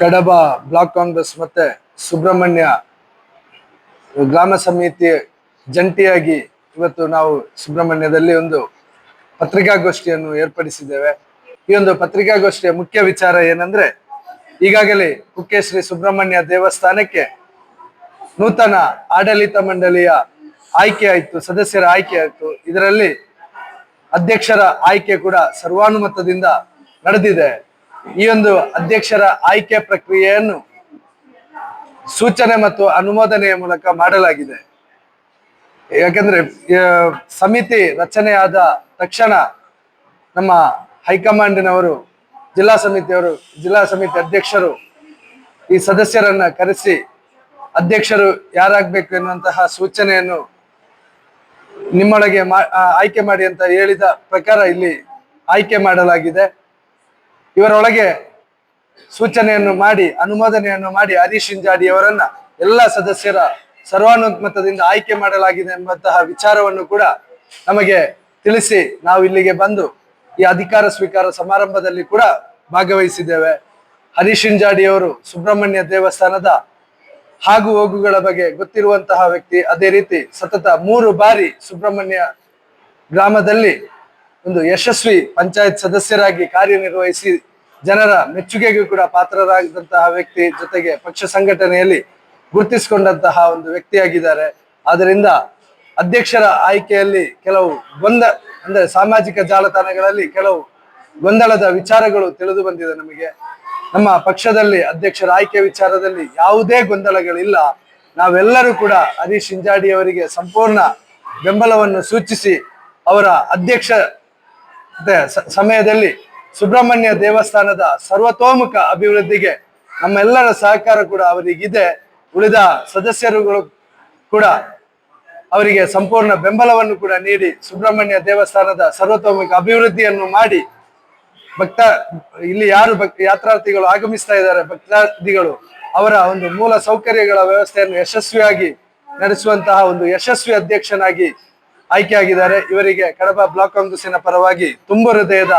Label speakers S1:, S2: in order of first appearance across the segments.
S1: ಕಡಬ, block Congress ಮತ್ತೆ ಸುಬ್ರಹ್ಮಣ್ಯ ಗ್ರಾಮ ಸಮಿತಿ ಜಂಟಿಯಾಗಿ ಇವತ್ತು ನಾವು ಸುಬ್ರಹ್ಮಣ್ಯದಲ್ಲಿ ಒಂದು ಪತ್ರಿಕಾಗೋಷ್ಠಿಯನ್ನು ಏರ್ಪಡಿಸಿದ್ದೇವೆ. ಈ ಒಂದು ಪತ್ರಿಕಾಗೋಷ್ಠಿಯ ಮುಖ್ಯ ವಿಚಾರ ಏನಂದ್ರೆ, ಈಗಾಗಲೇ ಕುಕ್ಕೆ ಶ್ರೀ ಸುಬ್ರಹ್ಮಣ್ಯ ದೇವಸ್ಥಾನಕ್ಕೆ ನೂತನ ಆಡಳಿತ ಮಂಡಳಿಯ ಆಯ್ಕೆ ಆಯ್ತು, ಸದಸ್ಯರ ಆಯ್ಕೆ ಆಯ್ತು. ಇದರಲ್ಲಿ ಅಧ್ಯಕ್ಷರ ಆಯ್ಕೆ ಕೂಡ ಸರ್ವಾನುಮತದಿಂದ ನಡೆದಿದೆ. ಈ ಒಂದು ಅಧ್ಯಕ್ಷರ ಆಯ್ಕೆ ಪ್ರಕ್ರಿಯೆಯನ್ನು ಸೂಚನೆ ಮತ್ತು ಅನುಮೋದನೆಯ ಮೂಲಕ ಮಾಡಲಾಗಿದೆ. ಯಾಕಂದ್ರೆ ಸಮಿತಿ ರಚನೆಯಾದ ತಕ್ಷಣ ನಮ್ಮ ಹೈಕಮಾಂಡಿನವರು, ಜಿಲ್ಲಾ ಸಮಿತಿಯವರು, ಜಿಲ್ಲಾ ಸಮಿತಿ ಅಧ್ಯಕ್ಷರು ಈ ಸದಸ್ಯರನ್ನ ಕರೆಸಿ ಅಧ್ಯಕ್ಷರು ಯಾರಾಗಬೇಕು ಎನ್ನುವಂತಹ ಸೂಚನೆಯನ್ನು ನಿಮ್ಮೊಳಗೆ ಆಯ್ಕೆ ಮಾಡಿ ಅಂತ ಹೇಳಿದ ಪ್ರಕಾರ ಇಲ್ಲಿ ಆಯ್ಕೆ ಮಾಡಲಾಗಿದೆ. ಇವರೊಳಗೆ ಸೂಚನೆಯನ್ನು ಮಾಡಿ, ಅನುಮೋದನೆಯನ್ನು ಮಾಡಿ ಹರೀಶ್ ಹಿಂಜಾಡಿ ಎಲ್ಲ ಸದಸ್ಯರ ಸರ್ವಾನುಮತದಿಂದ ಆಯ್ಕೆ ಮಾಡಲಾಗಿದೆ ಎಂಬಂತಹ ವಿಚಾರವನ್ನು ಕೂಡ ನಮಗೆ ತಿಳಿಸಿ ನಾವು ಇಲ್ಲಿಗೆ ಬಂದು ಈ ಅಧಿಕಾರ ಸ್ವೀಕಾರ ಸಮಾರಂಭದಲ್ಲಿ ಕೂಡ ಭಾಗವಹಿಸಿದ್ದೇವೆ. ಹರೀಶ್ ಹಿಂಜಾಡಿಯವರು ಸುಬ್ರಹ್ಮಣ್ಯ ದೇವಸ್ಥಾನದ ಹಾಗೂ ಹೋಗುಗಳ ಬಗ್ಗೆ ಗೊತ್ತಿರುವಂತಹ ವ್ಯಕ್ತಿ. ಅದೇ ರೀತಿ ಸತತ ಮೂರು ಬಾರಿ ಸುಬ್ರಹ್ಮಣ್ಯ ಗ್ರಾಮದಲ್ಲಿ ಒಂದು ಯಶಸ್ವಿ ಪಂಚಾಯತ್ ಸದಸ್ಯರಾಗಿ ಕಾರ್ಯನಿರ್ವಹಿಸಿ ಜನರ ಮೆಚ್ಚುಗೆಗೂ ಕೂಡ ಪಾತ್ರರಾಗಿದ್ದಂತಹ ವ್ಯಕ್ತಿ ಜೊತೆಗೆ ಪಕ್ಷ ಸಂಘಟನೆಯಲ್ಲಿ ಗುರುತಿಸಿಕೊಂಡಂತಹ ಒಂದು ವ್ಯಕ್ತಿಯಾಗಿದ್ದಾರೆ. ಆದ್ದರಿಂದ ಅಧ್ಯಕ್ಷರ ಆಯ್ಕೆಯಲ್ಲಿ ಕೆಲವು ಗೊಂದ, ಅಂದ್ರೆ ಸಾಮಾಜಿಕ ಜಾಲತಾಣಗಳಲ್ಲಿ ಕೆಲವು ಗೊಂದಲದ ವಿಚಾರಗಳು ತಿಳಿದು ಬಂದಿದೆ ನಮಗೆ. ನಮ್ಮ ಪಕ್ಷದಲ್ಲಿ ಅಧ್ಯಕ್ಷರ ಆಯ್ಕೆ ವಿಚಾರದಲ್ಲಿ ಯಾವುದೇ ಗೊಂದಲಗಳಿಲ್ಲ. ನಾವೆಲ್ಲರೂ ಕೂಡ ಹರೀಶ್ ಇಂಜಾಡಿ ಅವರಿಗೆ ಸಂಪೂರ್ಣ ಬೆಂಬಲವನ್ನು ಸೂಚಿಸಿ ಅವರ ಅಧ್ಯಕ್ಷ ಸಮಯದಲ್ಲಿ ಸುಬ್ರಹ್ಮಣ್ಯ ದೇವಸ್ಥಾನದ ಸರ್ವತೋಮುಖ ಅಭಿವೃದ್ಧಿಗೆ ನಮ್ಮೆಲ್ಲರ ಸಹಕಾರ ಕೂಡ ಅವರಿಗಿದೆ. ಉಳಿದ ಸದಸ್ಯರುಗಳು ಕೂಡ ಅವರಿಗೆ ಸಂಪೂರ್ಣ ಬೆಂಬಲವನ್ನು ಕೂಡ ನೀಡಿ ಸುಬ್ರಹ್ಮಣ್ಯ ದೇವಸ್ಥಾನದ ಸರ್ವತೋಮುಖ ಅಭಿವೃದ್ಧಿಯನ್ನು ಮಾಡಿ ಭಕ್ತ, ಇಲ್ಲಿ ಯಾರು ಭಕ್, ಯಾತ್ರಾರ್ಥಿಗಳು ಆಗಮಿಸ್ತಾ ಇದ್ದಾರೆ, ಭಕ್ತಾದಿಗಳು, ಅವರ ಒಂದು ಮೂಲ ಸೌಕರ್ಯಗಳ ವ್ಯವಸ್ಥೆಯನ್ನು ಯಶಸ್ವಿಯಾಗಿ ನಡೆಸುವಂತಹ ಒಂದು ಯಶಸ್ವಿ ಅಧ್ಯಕ್ಷನಾಗಿ ಆಯ್ಕೆಯಾಗಿದ್ದಾರೆ. ಇವರಿಗೆ ಕಡಬ ಬ್ಲಾಕ್ ಕಾಂಗ್ರೆಸ್ಸಿನ ಪರವಾಗಿ ತುಂಬ ಹೃದಯದ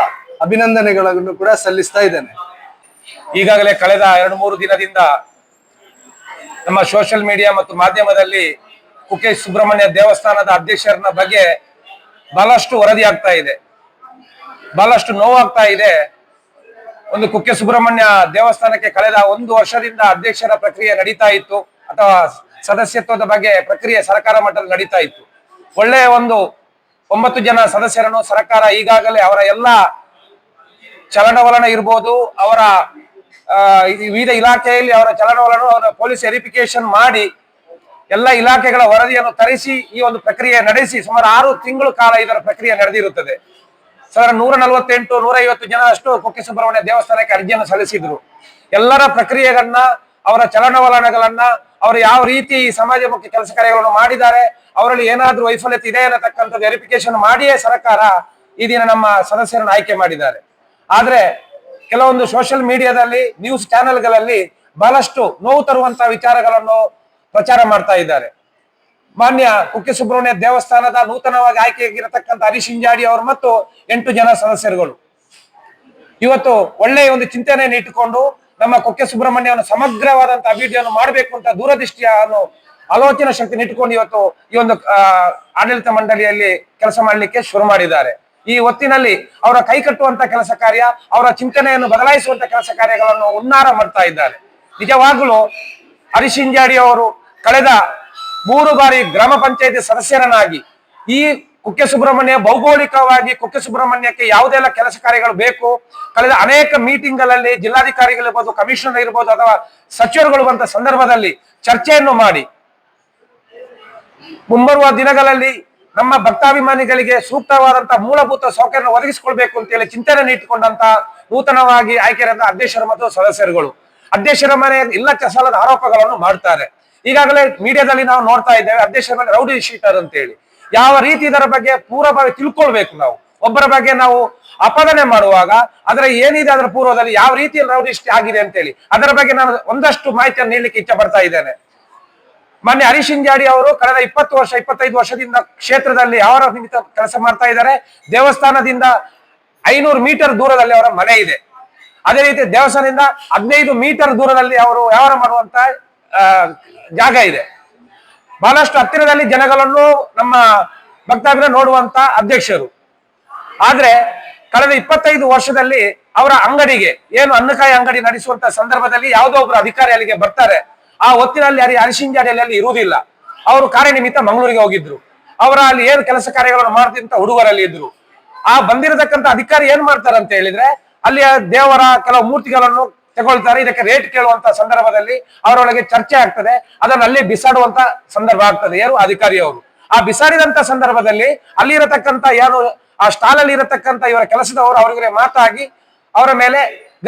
S1: ಅಭಿನಂದನೆಗಳನ್ನು ಕೂಡ ಸಲ್ಲಿಸ್ತಾ ಇದ್ದೇನೆ.
S2: ಈಗಾಗಲೇ ಕಳೆದ ಎರಡು ಮೂರು ದಿನದಿಂದ ನಮ್ಮ ಸೋಷಿಯಲ್ ಮೀಡಿಯಾ ಮತ್ತು ಮಾಧ್ಯಮದಲ್ಲಿ ಕುಕ್ಕೆ ಸುಬ್ರಹ್ಮಣ್ಯ ದೇವಸ್ಥಾನದ ಅಧ್ಯಕ್ಷರನ ಬಗ್ಗೆ ಬಹಳಷ್ಟು ವರದಿ ಆಗ್ತಾ ಇದೆ. ಬಹಳಷ್ಟು ನೋವಾಗ್ತಾ ಇದೆ. ಒಂದು ಕುಕ್ಕೆ ಸುಬ್ರಹ್ಮಣ್ಯ ದೇವಸ್ಥಾನಕ್ಕೆ ಕಳೆದ ಒಂದು ವರ್ಷದಿಂದ ಅಧ್ಯಕ್ಷರ ಪ್ರಕ್ರಿಯೆ ನಡೀತಾ ಇತ್ತು ಅಥವಾ ಸದಸ್ಯತ್ವದ ಬಗ್ಗೆ ಪ್ರಕ್ರಿಯೆ ಸರ್ಕಾರ ಮಟ್ಟದಲ್ಲಿ ನಡೀತಾ ಇತ್ತು. ಒಳ್ಳೆಯ ಒಂದು ಒಂಬತ್ತು ಜನ ಸದಸ್ಯರನ್ನು ಸರ್ಕಾರ ಈಗಾಗಲೇ ಅವರ ಎಲ್ಲ ಚಲನವಲನ ಇರ್ಬೋದು, ಅವರ ವಿವಿಧ ಇಲಾಖೆಯಲ್ಲಿ ಅವರ ಚಲನವಲನ ಅವರ ಪೊಲೀಸ್ ವೆರಿಫಿಕೇಶನ್ ಮಾಡಿ ಎಲ್ಲ ಇಲಾಖೆಗಳ ವರದಿಯನ್ನು ತರಿಸಿ ಈ ಒಂದು ಪ್ರಕ್ರಿಯೆ ನಡೆಸಿ ಸುಮಾರು ಆರು ತಿಂಗಳು ಕಾಲ ಇದರ ಪ್ರಕ್ರಿಯೆ ನಡೆದಿರುತ್ತದೆ. ಸರ್ ನೂರ ನಲವತ್ತೆಂಟು ನೂರ ಐವತ್ತು ಜನ ಅಷ್ಟು ಕುಕ್ಕೆ ಸುಬ್ರಹ್ಮಣ್ಯ ದೇವಸ್ಥಾನಕ್ಕೆ ಅರ್ಜಿಯನ್ನು ಸಲ್ಲಿಸಿದ್ರು. ಎಲ್ಲರ ಪ್ರಕ್ರಿಯೆಗಳನ್ನ ಅವರ ಚಲನವಲನಗಳನ್ನ, ಅವರು ಯಾವ ರೀತಿ ಈ ಸಮಾಜಮುಖಿ ಕೆಲಸ ಕಾರ್ಯಗಳನ್ನು ಮಾಡಿದ್ದಾರೆ, ಅವರಲ್ಲಿ ಏನಾದ್ರೂ ವೈಫಲ್ಯತೆ ಇದೆ ಅನ್ನತಕ್ಕಂಥ ವೆರಿಫಿಕೇಶನ್ ಮಾಡಿಯೇ ಸರ್ಕಾರ ಈ ದಿನ ನಮ್ಮ ಸದಸ್ಯರನ್ನು ಆಯ್ಕೆ ಮಾಡಿದ್ದಾರೆ. ಆದ್ರೆ ಕೆಲವೊಂದು ಸೋಷಿಯಲ್ ಮೀಡಿಯಾದಲ್ಲಿ ನ್ಯೂಸ್ ಚಾನೆಲ್ಗಳಲ್ಲಿ ಬಹಳಷ್ಟು ನೋವು ತರುವಂತ ವಿಚಾರಗಳನ್ನು ಪ್ರಚಾರ ಮಾಡ್ತಾ ಇದ್ದಾರೆ. ಮಾನ್ಯ ಕುಕ್ಕೆ ಸುಬ್ರಹ್ಮಣ್ಯ ದೇವಸ್ಥಾನದ ನೂತನವಾಗಿ ಆಯ್ಕೆಯಾಗಿರತಕ್ಕಂಥ ಹರೀಶ್ ಇಂಜಾಡಿ ಅವರು ಮತ್ತು ಎಂಟು ಜನ ಸದಸ್ಯರುಗಳು. ಇವತ್ತು ಒಳ್ಳೆಯ ಒಂದು ಚಿಂತನೆಯನ್ನು ಇಟ್ಟುಕೊಂಡು ನಮ್ಮ ಕುಕ್ಕೆ ಸುಬ್ರಹ್ಮಣ್ಯವನ್ನು ಸಮಗ್ರವಾದಂತಹ ಅಭಿವೃದ್ಧಿಯನ್ನು ಮಾಡಬೇಕು ಅಂತ ದೂರದೃಷ್ಟಿಯ ಆಲೋಚನಾ ಶಕ್ತಿಯನ್ನು ಇಟ್ಟುಕೊಂಡು ಇವತ್ತು ಈ ಒಂದು ಆಡಳಿತ ಮಂಡಳಿಯಲ್ಲಿ ಕೆಲಸ ಮಾಡಲಿಕ್ಕೆ ಶುರು ಮಾಡಿದ್ದಾರೆ. ಈ ಹೊತ್ತಿನಲ್ಲಿ ಅವರ ಕೈ ಕಟ್ಟುವಂತ ಕೆಲಸ ಕಾರ್ಯ, ಅವರ ಚಿಂತನೆಯನ್ನು ಬದಲಾಯಿಸುವಂತ ಕೆಲಸ ಕಾರ್ಯಗಳನ್ನು ಉನ್ನಾರ ಮಾಡ್ತಾ ಇದ್ದಾರೆ. ನಿಜವಾಗಲೂ ಹರಿಶಿಂಜಾಡಿ ಅವರು ಕಳೆದ ಮೂರು ಬಾರಿ ಗ್ರಾಮ ಪಂಚಾಯತಿ ಸದಸ್ಯರನ್ನಾಗಿ ಈ ಕುಕ್ಕೆ ಸುಬ್ರಹ್ಮಣ್ಯ ಭೌಗೋಳಿಕವಾಗಿ ಕುಕ್ಕೆ ಸುಬ್ರಹ್ಮಣ್ಯಕ್ಕೆ ಯಾವುದೆಲ್ಲ ಕೆಲಸ ಕಾರ್ಯಗಳು ಬೇಕು. ಕಳೆದ ಅನೇಕ ಮೀಟಿಂಗ್ಗಳಲ್ಲಿ ಜಿಲ್ಲಾಧಿಕಾರಿಗಳಿರ್ಬೋದು ಕಮಿಷನರ್ ಇರ್ಬೋದು ಅಥವಾ ಸಚಿವರುಗಳು ಬಂದ ಸಂದರ್ಭದಲ್ಲಿ ಚರ್ಚೆಯನ್ನು ಮಾಡಿ. ಮುಂಬರುವ ದಿನಗಳಲ್ಲಿ ನಮ್ಮ ಭಕ್ತಾಭಿಮಾನಿಗಳಿಗೆ ಸೂಕ್ತವಾದಂತಹ ಮೂಲಭೂತ ಸೌಕರ್ಯ ಒದಗಿಸಿಕೊಳ್ಬೇಕು ಅಂತೇಳಿ ಚಿಂತನೆ ಇಟ್ಟುಕೊಂಡಂತ ನೂತನವಾಗಿ ಆಯ್ಕೆಯಾದ ಅಧ್ಯಕ್ಷರು ಮತ್ತು ಸದಸ್ಯರುಗಳು. ಅಧ್ಯಕ್ಷರ ಮನೆ ಇಲ್ಲ ಚಸಲದ ಆರೋಪಗಳನ್ನು ಮಾಡ್ತಾರೆ. ಈಗಾಗಲೇ ಮೀಡಿಯಾದಲ್ಲಿ ನಾವು ನೋಡ್ತಾ ಇದ್ದೇವೆ, ಅಧ್ಯಕ್ಷರ ಮೇಲೆ ರೌಡಿ ಶೀಟರ್ ಅಂತೇಳಿ ಯಾವ ರೀತಿ ಇದರ ಬಗ್ಗೆ ಪೂರ್ವಭಾವಿ ತಿಳ್ಕೊಳ್ಬೇಕು ನಾವು. ಒಬ್ಬರ ಬಗ್ಗೆ ನಾವು ಅಪದನೆ ಮಾಡುವಾಗ, ಅದರ ಏನಿದೆ ಅದರ ಪೂರ್ವದಲ್ಲಿ ಯಾವ ರೀತಿಯಲ್ಲಿ ಇಷ್ಟ ಆಗಿದೆ ಅಂತೇಳಿ, ಅದರ ಬಗ್ಗೆ ನಾನು ಒಂದಷ್ಟು ಮಾಹಿತಿಯನ್ನು ನೀಡಲಿಕ್ಕೆ ಇಚ್ಛೆ ಪಡ್ತಾ ಇದ್ದೇನೆ. ಮೊನ್ನೆ ಹರೀಶ್ ಇಂಜಾಡಿ ಅವರು ಕಳೆದ ಇಪ್ಪತ್ತು ವರ್ಷ, ಇಪ್ಪತ್ತೈದು ವರ್ಷದಿಂದ ಕ್ಷೇತ್ರದಲ್ಲಿ ಅವರ ನಿಮಿತ್ತ ಕೆಲಸ ಮಾಡ್ತಾ ಇದ್ದಾರೆ. ದೇವಸ್ಥಾನದಿಂದ ಐನೂರು ಮೀಟರ್ ದೂರದಲ್ಲಿ ಅವರ ಮನೆ ಇದೆ. ಅದೇ ರೀತಿ ದೇವಸ್ಥಾನದಿಂದ ಹದಿನೈದು ಮೀಟರ್ ದೂರದಲ್ಲಿ ಅವರು ವ್ಯವಹಾರ ಮಾಡುವಂತ ಜಾಗ ಇದೆ. ಬಹಳಷ್ಟು ಹತ್ತಿರದಲ್ಲಿ ಜನಗಳನ್ನು ನಮ್ಮ ಭಕ್ತಾಭಿನ ನೋಡುವಂತ ಅಧ್ಯಕ್ಷರು. ಆದ್ರೆ ಕಳೆದ ಇಪ್ಪತ್ತೈದು ವರ್ಷದಲ್ಲಿ ಅವರ ಅಂಗಡಿಗೆ ಏನು ಅನ್ನಕಾಯಿ ಅಂಗಡಿ ನಡೆಸುವಂತ ಸಂದರ್ಭದಲ್ಲಿ ಯಾವುದೋ ಒಬ್ರು ಅಧಿಕಾರಿ ಅಲ್ಲಿಗೆ ಬರ್ತಾರೆ. ಆ ಹೊತ್ತಿನಲ್ಲಿ ಅಲ್ಲಿ ಅರಿಶಿಂಜಾಡಿಯಲ್ಲಿ ಇರುವುದಿಲ್ಲ. ಅವರು ಕಾರ್ಯನಿಮಿತ್ತ ಮಂಗಳೂರಿಗೆ ಹೋಗಿದ್ರು. ಅವರ ಅಲ್ಲಿ ಏನು ಕೆಲಸ ಕಾರ್ಯಗಳನ್ನು ಮಾಡ್ತಿದ್ದಂತ ಹುಡುಗರಲ್ಲಿ ಇದ್ರು. ಆ ಬಂದಿರತಕ್ಕಂತ ಅಧಿಕಾರಿ ಏನ್ ಮಾಡ್ತಾರೆ ಅಂತ ಹೇಳಿದ್ರೆ ಅಲ್ಲಿಯ ದೇವರ ಕೆಲವು ಮೂರ್ತಿಗಳನ್ನು ತಗೊಳ್ತಾರೆ. ಇದಕ್ಕೆ ರೇಟ್ ಕೇಳುವಂತ ಸಂದರ್ಭದಲ್ಲಿ ಅವರೊಳಗೆ ಚರ್ಚೆ ಆಗ್ತದೆ. ಅದನ್ನ ಅಲ್ಲಿ ಬಿಸಾಡುವಂತ ಸಂದರ್ಭ ಆಗ್ತದೆ. ಯಾರು? ಅಧಿಕಾರಿ ಅವರು. ಆ ಬಿಸಾಡಿದಂತ ಸಂದರ್ಭದಲ್ಲಿ ಅಲ್ಲಿ ಇರತಕ್ಕಂತ ಯಾರು? ಆ ಸ್ಟಾಲ್ ಅಲ್ಲಿ ಇರತಕ್ಕಂತ ಇವರ ಕೆಲಸದವರು ಅವರಿಗೆ ಮಾತಾಗಿ ಅವರ ಮೇಲೆ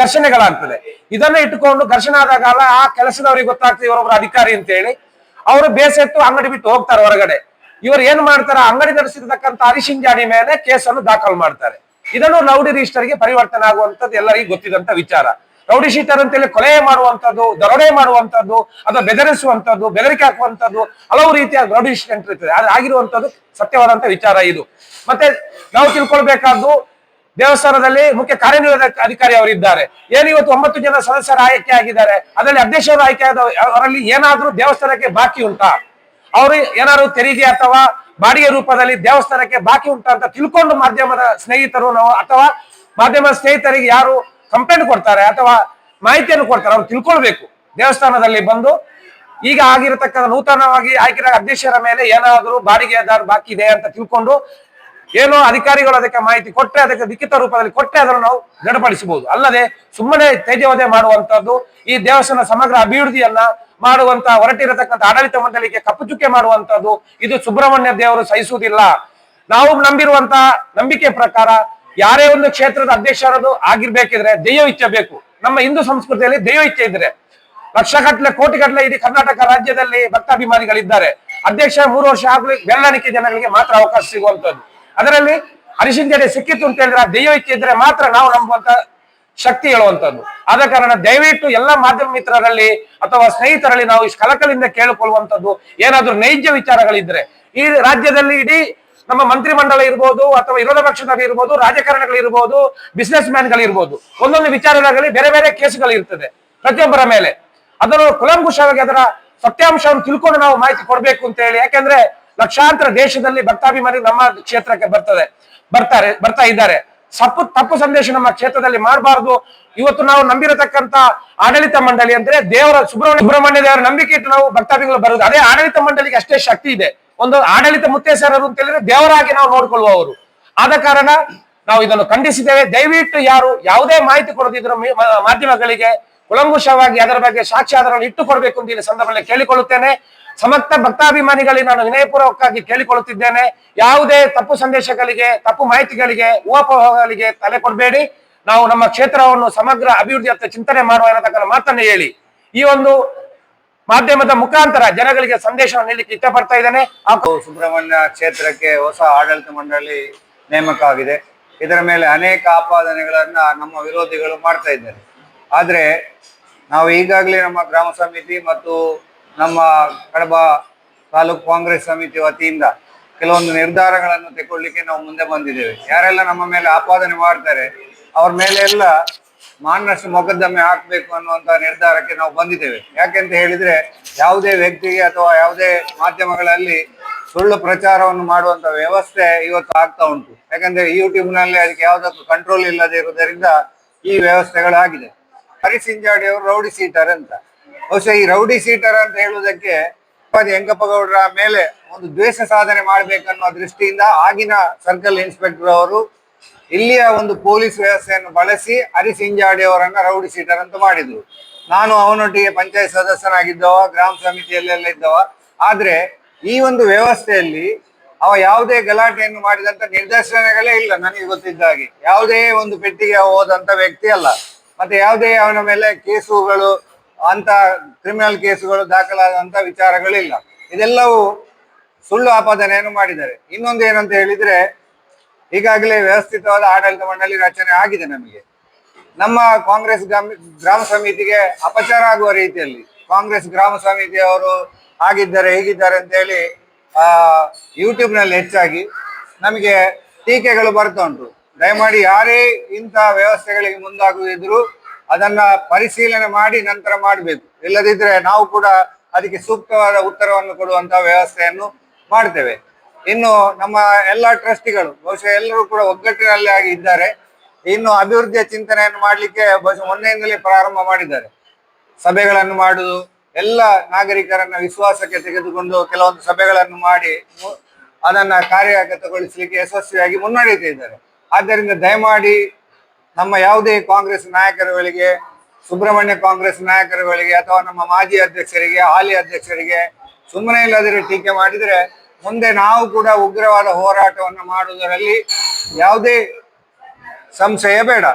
S2: ಘರ್ಷಣೆಗಳಾಗ್ತದೆ. ಇದನ್ನ ಇಟ್ಟುಕೊಂಡು ಘರ್ಷಣೆ ಆದಾಗ ಆ ಕೆಲಸದವರಿಗೆ ಗೊತ್ತಾಗ್ತದೆ ಇವರೊಬ್ಬರು ಅಧಿಕಾರಿ ಅಂತ ಹೇಳಿ ಅವರು ಬೇಸೆತ್ತು ಅಂಗಡಿ ಬಿಟ್ಟು ಹೋಗ್ತಾರೆ ಹೊರಗಡೆ. ಇವರು ಏನ್ ಮಾಡ್ತಾರೆ? ಅಂಗಡಿ ನಡೆಸಿರ್ತಕ್ಕಂಥ ಅರಿಶಿಂಜಾಣಿ ಮೇಲೆ ಕೇಸನ್ನು ದಾಖಲು ಮಾಡ್ತಾರೆ. ಇದನ್ನು ರೌಡಿ ರಿಜಿಸ್ಟರ್ಗೆ ಪರಿವರ್ತನೆ ಆಗುವಂತದ್ದು ಎಲ್ಲರಿಗೂ ಗೊತ್ತಿದಂತ ವಿಚಾರ. ರೌಡಿ ಶೀಟರ್ ಅಂತೇಳಿ ಕೊಲೆ ಮಾಡುವಂತದ್ದು ದರೋಡೆ ಮಾಡುವಂತದ್ದು ಅಥವಾ ಬೆದರಿಸುವಂತದ್ದು ಬೆದರಿಕೆ ಹಾಕುವಂತದ್ದು ಹಲವು ರೀತಿಯ ರೌಡಿ ಶೀಟರ್ ಇರ್ತದೆ. ಆಗಿರುವಂತದ್ದು ಸತ್ಯವಾದಂತ ವಿಚಾರ ಇದು. ಮತ್ತೆ ನಾವು ತಿಳ್ಕೊಳ್ಬೇಕಾದ್ದು ದೇವಸ್ಥಾನದಲ್ಲಿ ಮುಖ್ಯ ಕಾರ್ಯನಿರ್ವಾಹಕ ಅಧಿಕಾರಿ ಅವರಿದ್ದಾರೆ. ಏನು ಇವತ್ತು ಒಂಬತ್ತು ಜನ ಸದಸ್ಯರ ಆಯ್ಕೆ ಆಗಿದ್ದಾರೆ. ಅದರಲ್ಲಿ ಅಧ್ಯಕ್ಷರು ಆಯ್ಕೆ ಆದ ಅವರಲ್ಲಿ ಏನಾದ್ರೂ ದೇವಸ್ಥಾನಕ್ಕೆ ಬಾಕಿ ಉಂಟಾ? ಅವರು ಏನಾದ್ರು ತೆರಿಗೆ ಅಥವಾ ಬಾಡಿಗೆ ರೂಪದಲ್ಲಿ ದೇವಸ್ಥಾನಕ್ಕೆ ಬಾಕಿ ಉಂಟಾ ಅಂತ ತಿಳ್ಕೊಂಡು ಮಾಧ್ಯಮದ ಸ್ನೇಹಿತರು ನಾವು ಅಥವಾ ಮಾಧ್ಯಮ ಸ್ನೇಹಿತರಿಗೆ ಯಾರು ಕಂಪ್ಲೇಂಟ್ ಕೊಡ್ತಾರೆ ಅಥವಾ ಮಾಹಿತಿಯನ್ನು ಕೊಡ್ತಾರೆ, ಅವ್ರು ತಿಳ್ಕೊಳ್ಬೇಕು. ದೇವಸ್ಥಾನದಲ್ಲಿ ಬಂದು ಈಗ ಆಗಿರತಕ್ಕಂಥ ನೂತನವಾಗಿ ಆಯ್ಕೆ ಅಧ್ಯಕ್ಷರ ಮೇಲೆ ಏನಾದರೂ ಬಾಡಿಗೆದಾರ ಬಾಕಿ ಇದೆ ಅಂತ ತಿಳ್ಕೊಂಡು ಏನೋ ಅಧಿಕಾರಿಗಳು ಅದಕ್ಕೆ ಮಾಹಿತಿ ಕೊಟ್ಟರೆ ಅದಕ್ಕೆ ಲಿಖಿತ ರೂಪದಲ್ಲಿ ಕೊಟ್ಟರೆ ಅದನ್ನು ನಾವು ದೃಢಪಡಿಸಬಹುದು. ಅಲ್ಲದೆ ಸುಮ್ಮನೆ ತೇಜವಧೆ ಮಾಡುವಂತದ್ದು ಈ ದೇವಸ್ಥಾನ ಸಮಗ್ರ ಅಭಿವೃದ್ಧಿಯನ್ನ ಮಾಡುವಂತಹ ಹೊರಟಿರತಕ್ಕಂಥ ಆಡಳಿತ ಮಂಡಳಿಗೆ ಕಪ್ಪು ಚುಕ್ಕೆ ಮಾಡುವಂತದ್ದು ಇದು ಸುಬ್ರಹ್ಮಣ್ಯ ದೇವರು ಸಹಿಸುವುದಿಲ್ಲ. ನಾವು ನಂಬಿರುವಂತಹ ನಂಬಿಕೆ ಪ್ರಕಾರ ಯಾರೇ ಒಂದು ಕ್ಷೇತ್ರದ ಅಧ್ಯಕ್ಷರದು ಆಗಿರ್ಬೇಕಿದ್ರೆ ದೈವ ಇಚ್ಛೆ ಬೇಕು. ನಮ್ಮ ಹಿಂದೂ ಸಂಸ್ಕೃತಿಯಲ್ಲಿ ದೈವ ಇಚ್ಛೆ ಇದ್ರೆ. ಲಕ್ಷಗಟ್ಟಲೆ, ಕೋಟಿಗಟ್ಟಲೆ ಇಡೀ ಕರ್ನಾಟಕ ರಾಜ್ಯದಲ್ಲಿ ಭಕ್ತಾಭಿಮಾನಿಗಳಿದ್ದಾರೆ. ಅಧ್ಯಕ್ಷ ಮೂರು ವರ್ಷ ಆಗ್ಲಿ ಬೆರಳಿಕೆ ಜನಗಳಿಗೆ ಮಾತ್ರ ಅವಕಾಶ ಸಿಗುವಂತದ್ದು ಅದರಲ್ಲಿ ಅರಿಶಿನ ಜಡೆ ಸಿಕ್ಕಿತ್ತು ಅಂತ ಹೇಳಿದ್ರೆ ದೈವ ಇಚ್ಛೆ ಇದ್ರೆ ಮಾತ್ರ ನಾವು ನಂಬುವಂತ ಶಕ್ತಿ ಹೇಳುವಂತದ್ದು ಆದ ಕಾರಣ ದಯವಿಟ್ಟು ಎಲ್ಲ ಮಾಧ್ಯಮ ಮಿತ್ರರಲ್ಲಿ ಅಥವಾ ಸ್ನೇಹಿತರಲ್ಲಿ ನಾವು ಇಷ್ಟು ಕಲಕಲಿಂದ ಕೇಳಿಕೊಳ್ಳುವಂತದ್ದು ಏನಾದ್ರೂ ನೈಜ ವಿಚಾರಗಳಿದ್ರೆ. ಈ ರಾಜ್ಯದಲ್ಲಿ ಇಡೀ ನಮ್ಮ ಮಂತ್ರಿ ಮಂಡಳ ಇರ್ಬೋದು ಅಥವಾ ವಿರೋಧ ಪಕ್ಷದಲ್ಲಿ ಇರ್ಬೋದು ರಾಜಕಾರಣಿಗಳಿರ್ಬೋದು ಬಿಸ್ನೆಸ್ ಮ್ಯಾನ್ಗಳಿರ್ಬೋದು ಒಂದೊಂದು ವಿಚಾರಗಳಲ್ಲಿ ಬೇರೆ ಬೇರೆ ಕೇಸುಗಳು ಇರ್ತದೆ ಪ್ರತಿಯೊಬ್ಬರ ಮೇಲೆ. ಅದನ್ನು ಕುಲಂಕುಷವಾಗಿ ಅದರ ಸತ್ಯಾಂಶವನ್ನು ತಿಳ್ಕೊಂಡು ನಾವು ಮಾಹಿತಿ ಕೊಡಬೇಕು ಅಂತ ಹೇಳಿ. ಯಾಕೆಂದ್ರೆ ಲಕ್ಷಾಂತರ ದೇಶದಲ್ಲಿ ಭಕ್ತಾಭಿಮಾನಿ ನಮ್ಮ ಕ್ಷೇತ್ರಕ್ಕೆ ಬರ್ತದೆ, ಬರ್ತಾರೆ, ಬರ್ತಾ ಇದ್ದಾರೆ. ಸಪ್ಪು, ತಪ್ಪು ಸಂದೇಶ ನಮ್ಮ ಕ್ಷೇತ್ರದಲ್ಲಿ ಮಾಡಬಾರದು. ಇವತ್ತು ನಾವು ನಂಬಿರತಕ್ಕಂತ ಆಡಳಿತ ಮಂಡಳಿ ಅಂದ್ರೆ ದೇವರ ಸುಬ್ರಹ್ಮಣ್ಯ ಸುಬ್ರಹ್ಮಣ್ಯ ದೇವರ ನಂಬಿಕೆ ಇಟ್ಟು ನಾವು ಭಕ್ತಾಭಿಗಳು ಬರೋದು. ಅದೇ ಆಡಳಿತ ಮಂಡಳಿಗೆ ಅಷ್ಟೇ ಶಕ್ತಿ ಇದೆ. ಒಂದು ಆಡಳಿತ ಮುತ್ತೇಸರರು ಅಂತ ಹೇಳಿದ್ರೆ ದೇವರಾಗಿ ನಾವು ನೋಡ್ಕೊಳ್ಳುವವರು. ಆದ ಕಾರಣ ನಾವು ಇದನ್ನು ಖಂಡಿಸಿದ್ದೇವೆ. ದಯವಿಟ್ಟು ಯಾರು ಯಾವುದೇ ಮಾಹಿತಿ ಕೊಡದಿದ್ರು ಮಾಧ್ಯಮಗಳಿಗೆ ಕುಲಂಕುಷವಾಗಿ ಅದರ ಬಗ್ಗೆ ಸಾಕ್ಷ್ಯಾಧಾರವನ್ನು ಇಟ್ಟು ಕೊಡಬೇಕು ಅಂತ ಈ ಸಂದರ್ಭದಲ್ಲಿ ಕೇಳಿಕೊಳ್ಳುತ್ತೇನೆ. ಸಮಕ್ತ ಭಕ್ತಾಭಿಮಾನಿಗಳಿಗೆ ನಾನು ವಿನಯಪೂರ್ವಕವಾಗಿ ಕೇಳಿಕೊಳ್ಳುತ್ತಿದ್ದೇನೆ. ಯಾವುದೇ ತಪ್ಪು ಸಂದೇಶಗಳಿಗೆ, ತಪ್ಪು ಮಾಹಿತಿಗಳಿಗೆ ಊಹಾಪೋಹಗಳಿಗೆ ತಲೆ ಕೊಡಬೇಡಿ. ನಾವು ನಮ್ಮ ಕ್ಷೇತ್ರವನ್ನು ಸಮಗ್ರ ಅಭಿವೃದ್ಧಿಯತ್ತ ಚಿಂತನೆ ಮಾಡುವ ಅನ್ನತಕ್ಕಂಥ ಮಾತನ್ನು ಹೇಳಿ. ಈ ಒಂದು ಮಾಧ್ಯಮದ ಮುಖಾಂತರ ಜನಗಳಿಗೆ ಸಂದೇಶವನ್ನು ನೀಡಲಿಕ್ಕೆ ಇಷ್ಟಪಡ್ತಾ ಇದ್ದೇನೆ.
S3: ಸುಬ್ರಹ್ಮಣ್ಯ ಕ್ಷೇತ್ರಕ್ಕೆ ಹೊಸ ಆಡಳಿತ ಮಂಡಳಿ ನೇಮಕ ಆಗಿದೆ ಇದರ ಮೇಲೆ ಅನೇಕ ಆಪಾದನೆಗಳನ್ನ ನಮ್ಮ ವಿರೋಧಿಗಳು ಮಾಡ್ತಾ ಇದ್ದಾರೆ. ಆದರೆ ನಾವು ಈಗಾಗಲೇ ನಮ್ಮ ಗ್ರಾಮ ಸಮಿತಿ ಮತ್ತು ನಮ್ಮ ಕಡಬ ತಾಲೂಕು ಕಾಂಗ್ರೆಸ್ ಸಮಿತಿ ವತಿಯಿಂದ ಕೆಲವೊಂದು ನಿರ್ಧಾರಗಳನ್ನು ತಗೊಳ್ಳಿಕ್ಕೆ ನಾವು ಮುಂದೆ ಬಂದಿದ್ದೇವೆ. ಯಾರೆಲ್ಲ ನಮ್ಮ ಮೇಲೆ ಆಪಾದನೆ ಮಾಡ್ತಾರೆ, ಅವ್ರ ಮೇಲೆ ಎಲ್ಲ ಮಾನನಷ್ಟ ಮೊಕದ್ದಮೆ ಹಾಕಬೇಕು ಅನ್ನುವಂತ ನಿರ್ಧಾರಕ್ಕೆ ನಾವು ಬಂದಿದ್ದೇವೆ. ಯಾಕೆಂತ ಹೇಳಿದ್ರೆ ಯಾವುದೇ ವ್ಯಕ್ತಿಗೆ ಅಥವಾ ಯಾವುದೇ ಮಾಧ್ಯಮಗಳಲ್ಲಿ ಸುಳ್ಳು ಪ್ರಚಾರವನ್ನು ಮಾಡುವಂತ ವ್ಯವಸ್ಥೆ ಇವತ್ತು ಆಗ್ತಾ ಉಂಟು. ಯಾಕಂದ್ರೆ ಯೂಟ್ಯೂಬ್ನಲ್ಲಿ ಅದಕ್ಕೆ ಯಾವುದಕ್ಕೂ ಕಂಟ್ರೋಲ್ ಇಲ್ಲದೆ ಇರುವುದರಿಂದ ಈ ವ್ಯವಸ್ಥೆಗಳಾಗಿದೆ. ಹರಿಸಿಂಜಾಡಿ ಅವರು ರೌಡಿ ಸೀಟರ್ ಅಂತ. ಬಹುಶಃ ಈ ರೌಡಿ ಸೀಟರ್ ಅಂತ ಹೇಳುವುದಕ್ಕೆ ಉಪಾಧಿ ಯಂಕಪ್ಪಗೌಡರ ಮೇಲೆ ಒಂದು ದ್ವೇಷ ಸಾಧನೆ ಮಾಡಬೇಕನ್ನೋ ದೃಷ್ಟಿಯಿಂದ ಆಗಿನ ಸರ್ಕಲ್ ಇನ್ಸ್ಪೆಕ್ಟರ್ ಅವರು ಇಲ್ಲಿಯ ಒಂದು ಪೊಲೀಸ್ ವ್ಯವಸ್ಥೆಯನ್ನು ಬಳಸಿ ಹರಿಸಿಂಜಾಡಿ ಅವರನ್ನ ರೌಡಿ ಸೀಟರ್ ಅಂತ ಮಾಡಿದ್ರು. ನಾನು ಅವನೊಟ್ಟಿಗೆ ಪಂಚಾಯತ್ ಸದಸ್ಯನಾಗಿದ್ದವ, ಗ್ರಾಮ ಸಮಿತಿಯಲ್ಲೆಲ್ಲ ಇದ್ದವ. ಆದ್ರೆ ಈ ಒಂದು ವ್ಯವಸ್ಥೆಯಲ್ಲಿ ಅವ ಯಾವುದೇ ಗಲಾಟೆಯನ್ನು ಮಾಡಿದಂತ ನಿರ್ದೇಶನಗಳೇ ಇಲ್ಲ ನನಗೆ ಗೊತ್ತಿದ್ದ ಹಾಗೆ. ಯಾವುದೇ ಒಂದು ಪೆಟ್ಟಿಗೆ ಹೋದಂತ ವ್ಯಕ್ತಿ ಅಲ್ಲ. ಮತ್ತೆ ಯಾವುದೇ ಅವನ ಮೇಲೆ ಕೇಸುಗಳು, ಅಂತ ಕ್ರಿಮಿನಲ್ ಕೇಸುಗಳು ದಾಖಲಾದಂತ ವಿಚಾರಗಳಿಲ್ಲ. ಇದೆಲ್ಲವೂ ಸುಳ್ಳು ಆಪಾದನೆಯನ್ನು ಮಾಡಿದ್ದಾರೆ. ಇನ್ನೊಂದು ಏನಂತ ಹೇಳಿದ್ರೆ ಈಗಾಗಲೇ ವ್ಯವಸ್ಥಿತವಾದ ಆಡಳಿತ ಮಂಡಳಿ ರಚನೆ ಆಗಿದೆ ನಮಗೆ. ನಮ್ಮ ಕಾಂಗ್ರೆಸ್ ಗ್ರಾಮ ಸಮಿತಿಗೆ ಅಪಚಾರ ಆಗುವ ರೀತಿಯಲ್ಲಿ ಕಾಂಗ್ರೆಸ್ ಗ್ರಾಮ ಸಮಿತಿಯವರು ಆಗಿದ್ದಾರೆ ಹೇಗಿದ್ದಾರೆ ಅಂತ ಹೇಳಿ, ಆ ಯೂಟ್ಯೂಬ್ನಲ್ಲಿ ಹೆಚ್ಚಾಗಿ ನಮಗೆ ಟೀಕೆಗಳು ಬರ್ತಾ ಉಂಟು. ದಯಮಾಡಿ ಯಾರೇ ಇಂತಹ ವ್ಯವಸ್ಥೆಗಳಿಗೆ ಮುಂದಾಗುವುದಿದ್ರು ಅದನ್ನ ಪರಿಶೀಲನೆ ಮಾಡಿ ನಂತರ ಮಾಡಬೇಕು. ಇಲ್ಲದಿದ್ರೆ ನಾವು ಕೂಡ ಅದಕ್ಕೆ ಸೂಕ್ತವಾದ ಉತ್ತರವನ್ನು ಕೊಡುವಂತಹ ವ್ಯವಸ್ಥೆಯನ್ನು ಮಾಡ್ತೇವೆ. ಇನ್ನು ನಮ್ಮ ಎಲ್ಲ ಟ್ರಸ್ಟಿಗಳು, ಬಹುಶಃ ಎಲ್ಲರೂ ಕೂಡ ಒಗ್ಗಟ್ಟಿನಲ್ಲಿ ಆಗಿ ಇದ್ದಾರೆ. ಇನ್ನು ಅಭಿವೃದ್ಧಿಯ ಚಿಂತನೆಯನ್ನು ಮಾಡಲಿಕ್ಕೆ ಬಹುಶಃ ಮೊನ್ನೆಯಿಂದಲೇ ಪ್ರಾರಂಭ ಮಾಡಿದ್ದಾರೆ. ಸಭೆಗಳನ್ನು ಮಾಡುವುದು, ಎಲ್ಲ ನಾಗರಿಕರನ್ನ ವಿಶ್ವಾಸಕ್ಕೆ ತೆಗೆದುಕೊಂಡು ಕೆಲವೊಂದು ಸಭೆಗಳನ್ನು ಮಾಡಿ ಅದನ್ನ ಕಾರ್ಯಗತಗೊಳಿಸಲಿಕ್ಕೆ ಯಶಸ್ವಿಯಾಗಿ ಮುನ್ನಡೆಯುತ್ತಾ ಇದ್ದಾರೆ. ಆದ್ದರಿಂದ ದಯಮಾಡಿ ನಮ್ಮ ಯಾವುದೇ ಕಾಂಗ್ರೆಸ್ ನಾಯಕರುಗಳಿಗೆ, ಸುಬ್ರಹ್ಮಣ್ಯ ಕಾಂಗ್ರೆಸ್ ನಾಯಕರುಗಳಿಗೆ ಅಥವಾ ನಮ್ಮ ಮಾಜಿ ಅಧ್ಯಕ್ಷರಿಗೆ, ಹಾಲಿ ಅಧ್ಯಕ್ಷರಿಗೆ ಸುಮ್ಮನೆ ಇಲ್ಲದಿರೋ ಟೀಕೆ ಮಾಡಿದ್ರೆ ಮುಂದೆ ನಾವು ಕೂಡ ಉಗ್ರವಾದ ಹೋರಾಟವನ್ನು ಮಾಡುವುದರಲ್ಲಿ ಯಾವುದೇ ಸಂಶಯ ಬೇಡ.